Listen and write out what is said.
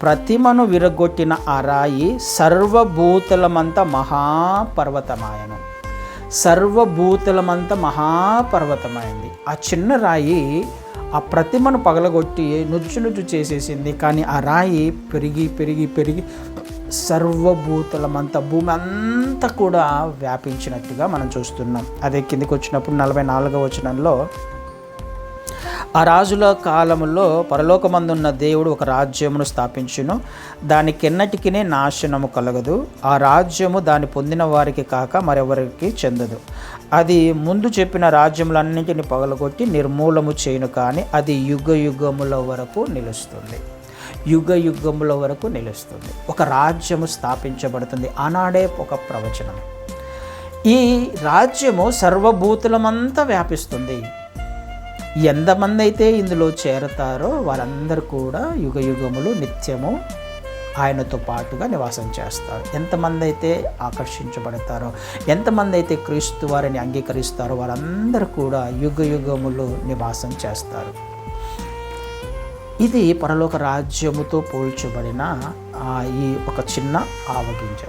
ప్రతిమను విరగొట్టిన ఆ రాయి సర్వభూతలమంత మహాపర్వతమాయను. సర్వభూతలమంత మహాపర్వతమైంది ఆ చిన్న రాయి ఆ ప్రతిమను పగలగొట్టి నుజ్జు నుజ్జు చేసేసింది. కానీ ఆ రాయి పెరిగి పెరిగి పెరిగి సర్వభూతలమంతా భూమి అంతా కూడా వ్యాపించినట్టుగా మనం చూస్తున్నాం. అదే కిందికి వచ్చినప్పుడు నలభై నాలుగవ వచనంలో ఆ రాజుల కాలంలో పరలోకమందున్న దేవుడు ఒక రాజ్యమును స్థాపించును. దానికెన్నటికి నాశనము కలగదు. ఆ రాజ్యము దాన్ని పొందిన వారికి కాక మరెవరికి చెందదు. అది ముందు చెప్పిన రాజ్యములన్నింటిని పగలగొట్టి నిర్మూలము చేయను కానీ అది యుగ యుగముల వరకు నిలుస్తుంది. యుగ యుగముల వరకు నిలుస్తుంది. ఒక రాజ్యము స్థాపించబడుతుంది. ఆనాడే ఒక ప్రవచనం. ఈ రాజ్యము సర్వభూతులమంతా వ్యాపిస్తుంది. ఎంతమంది అయితే ఇందులో చేరతారో వారందరూ కూడా యుగ యుగములు నిత్యము ఆయనతో పాటుగా నివాసం చేస్తారు. ఎంతమంది అయితే ఆకర్షించబడతారో ఎంతమంది అయితే క్రీస్తు వారిని అంగీకరిస్తారో వారందరూ కూడా యుగ యుగములు నివాసం చేస్తారు. ఇది పరలోక రాజ్యముతో పోల్చబడిన ఈ ఒక చిన్న ఆవగింజ.